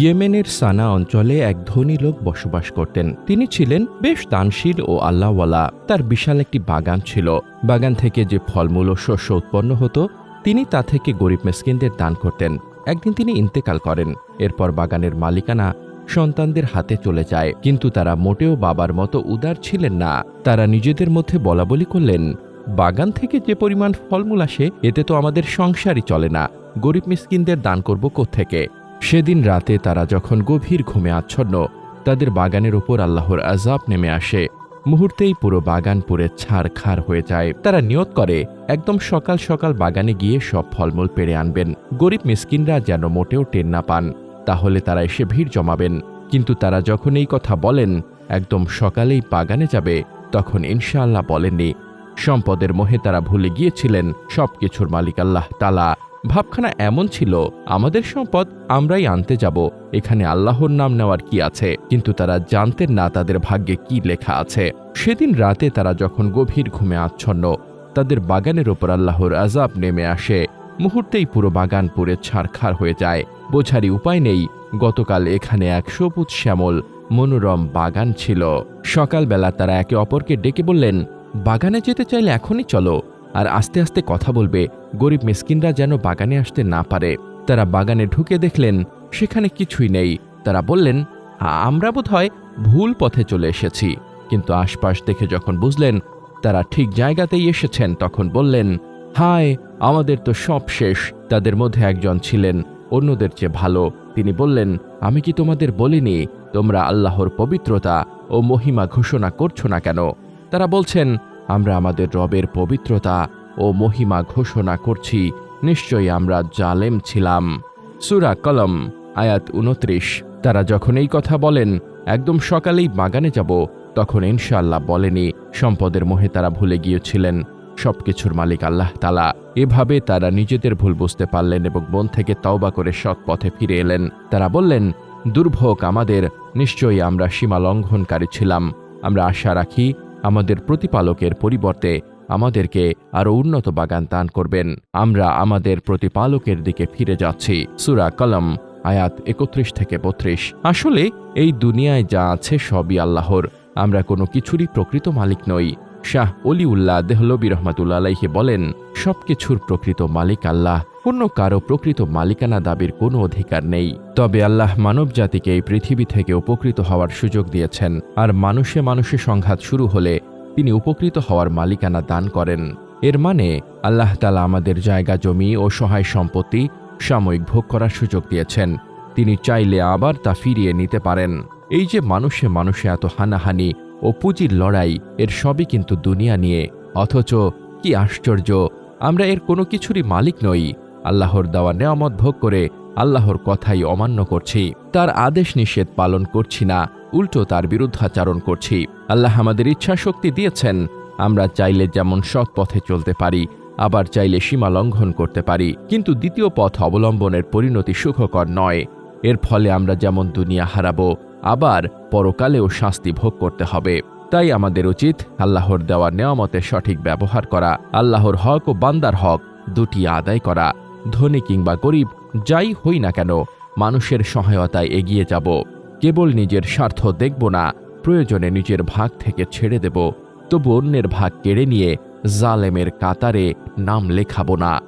ইয়েমেনের সানা অঞ্চলে এক ধনী লোক বসবাস করতেন। তিনি ছিলেন বেশ দানশীল ও আল্লাহওয়ালা। তার বিশাল একটি বাগান ছিল। বাগান থেকে যে ফলমূল ও শস্য উৎপন্ন হতো, তিনি তা থেকে গরিব মেসকিনদের দান করতেন। একদিন তিনি ইন্তেকাল করেন। এরপর বাগানের মালিকানা সন্তানদের হাতে চলে যায়। কিন্তু তারা মোটেও বাবার মতো উদার ছিলেন না। তারা নিজেদের মধ্যে বলাবলি করলেন, বাগান থেকে যে পরিমাণ ফলমূল আসে, এতে তো আমাদের সংসারই চলে না। গরিব মিসকিনদের দান করব থেকে সেদিন রাতে তারা যখন গভীর ঘুমে আচ্ছন্ন, তাদের বাগানের ওপর আল্লাহর আজাব নেমে আসে। মুহূর্তেই পুরো বাগান পুরে ছাড় খাড় হয়ে যায়। তারা নিয়ত করে, একদম সকাল সকাল বাগানে গিয়ে সব ফলমূল পেড়ে আনবেন। গরিব মিসকিনরা যেন মোটেও টের না পান। তাহলে তারা এসে ভিড় জমাবেন। কিন্তু তারা যখন এই কথা বলেন, একদম সকালেই বাগানে যাবে, তখন ইনশাআল্লাহ বলেননি। সম্পদের মোহে তারা ভুলে গিয়েছিলেন, সবকিছুর মালিক আল্লাহ তালা ভাবখানা এমন ছিল, আমাদের সম্পদ আমরাই আনতে যাব। এখানে আল্লাহর নাম নেওয়ার কি আছে? কিন্তু তারা জানতেন না তাদের ভাগ্যে কি লেখা আছে। সেদিন রাতে তারা যখন গভীর ঘুমে আচ্ছন্ন, তাদের বাগানের ওপর আল্লাহর আজাব নেমে আসে। মুহূর্তেই পুরো বাগান পুরে ছাড়খাড় হয়ে যায়। বোঝারই উপায় নেই, গতকাল এখানে এক সবুজ শ্যামল, মনোরম বাগান ছিল। সকালবেলা তারা একে অপরকে ডেকে বললেন, বাগানে যেতে চাইলে এখনই চলো। আর আস্তে আস্তে কথা বলবে, গরিব মিসকিনরা যেন বাগানে আসতে না পারে। তারা বাগানে ঢুকে দেখলেন, সেখানে কিছুই নেই। তারা বললেন "আ- আমরা বোধহয় ভুল পথে চলে এসেছি। কিন্তু আশপাশ দেখে যখন বুঝলেন, তারা ঠিক জায়গাতেই এসেছেন, তখন বললেন, হায়, আমাদের তো সব শেষ। তাদের মধ্যে একজন ছিলেন, অন্যদের চেয়ে ভালো। তিনি বললেন, আমি কি তোমাদের বলিনি, তোমরা আল্লাহর পবিত্রতা ও মহিমা ঘোষণা করছ না কেন? তারা বলছেন আমরা আমাদের রবের পবিত্রতা ও মহিমা ঘোষণা করছি। নিশ্চয়ই আমরা জালেম ছিলাম। সুরা কলম, আয়াত উনত্রিশ তারা যখন এই কথা বলেন, একদম সকালেই বাগানে যাব, তখন ইনশাআল্লাহ বলেনি, সম্পদের মোহে তারা ভুলে গিয়েছিলেন। সবকিছুর মালিক আল্লাহ তালা এভাবে তারা নিজেদের ভুল বুঝতে পারলেন এবং মন থেকে তওবা করে সৎ পথে ফিরে এলেন। তারা বললেন, দুর্ভোগ আমাদের, নিশ্চয়ই আমরা সীমা লঙ্ঘনকারী ছিলাম। আমরা আশা রাখি আমাদের প্রতিপালকের পরিবর্তে আমাদেরকে আরও উন্নত বাগান দান করবেন। আমরা আমাদের প্রতিপালকের দিকে ফিরে যাচ্ছি। সুরা কলম, আয়াত একত্রিশ থেকে বত্রিশ। আসলে এই দুনিয়ায় যা আছে সবই আল্লাহর। আমরা কোনো কিছুরই প্রকৃত মালিক নই। শাহ অলিউল্লাহ দেহলবি রহমাতুল্লা আলাইহি বলেন, সবকিছুর প্রকৃত মালিক আল্লাহ, অন্য কারও প্রকৃত মালিকানা দাবির কোনো অধিকার নেই। তবে আল্লাহ মানব জাতিকে এই পৃথিবী থেকে উপকৃত হওয়ার সুযোগ দিয়েছেন, আর মানুষে মানুষে সংঘাত শুরু হলে তিনি উপকৃত হওয়ার মালিকানা দান করেন। এর মানে আল্লাহ তালা আমাদের জায়গা, জমি ও সহায় সম্পত্তি সাময়িক ভোগ করার সুযোগ দিয়েছেন। তিনি চাইলে আবার তা ফিরিয়ে নিতে পারেন। এই যে মানুষে মানুষে এত হানাহানি ও পুঁজির লড়াই এর সবই কিন্তু দুনিয়া নিয়ে। অথচ কি আশ্চর্য, আমরা এর কোনো কিছুরই মালিক নই। আল্লাহর দেওয়া নেয়ামত ভোগ করে আল্লাহর কথাই অমান্য করছি। তার আদেশ নিষেধ পালন করছি না, উল্টো তার বিরুদ্ধাচারণ করছি। আল্লাহ আমাদের ইচ্ছা শক্তি দিয়েছেন, আমরা চাইলে যেমন সৎ পথে চলতে পারি, আবার চাইলে সীমা লঙ্ঘন করতে পারি। কিন্তু দ্বিতীয় পথ অবলম্বনের পরিণতি সুখকর নয়। এর ফলে আমরা যেমন দুনিয়া হারাবো আবার পরকালেও শাস্তি ভোগ করতে হবে। তাই আমাদের উচিত আল্লাহর দেওয়া নেয়ামতে সঠিক ব্যবহার করা, আল্লাহর হক ও বান্দার হক দুটি আদায় করা। ধনী কিংবা গরিব, যাই হই না কেন, মানুষের সহায়তায় এগিয়ে যাব। কেবল নিজের স্বার্থ দেখব না, প্রয়োজনে নিজের ভাগ থেকে ছেড়ে দেব। তবু অন্যের ভাগ কেড়ে নিয়ে জালেমের কাতারে নাম লেখাবো না।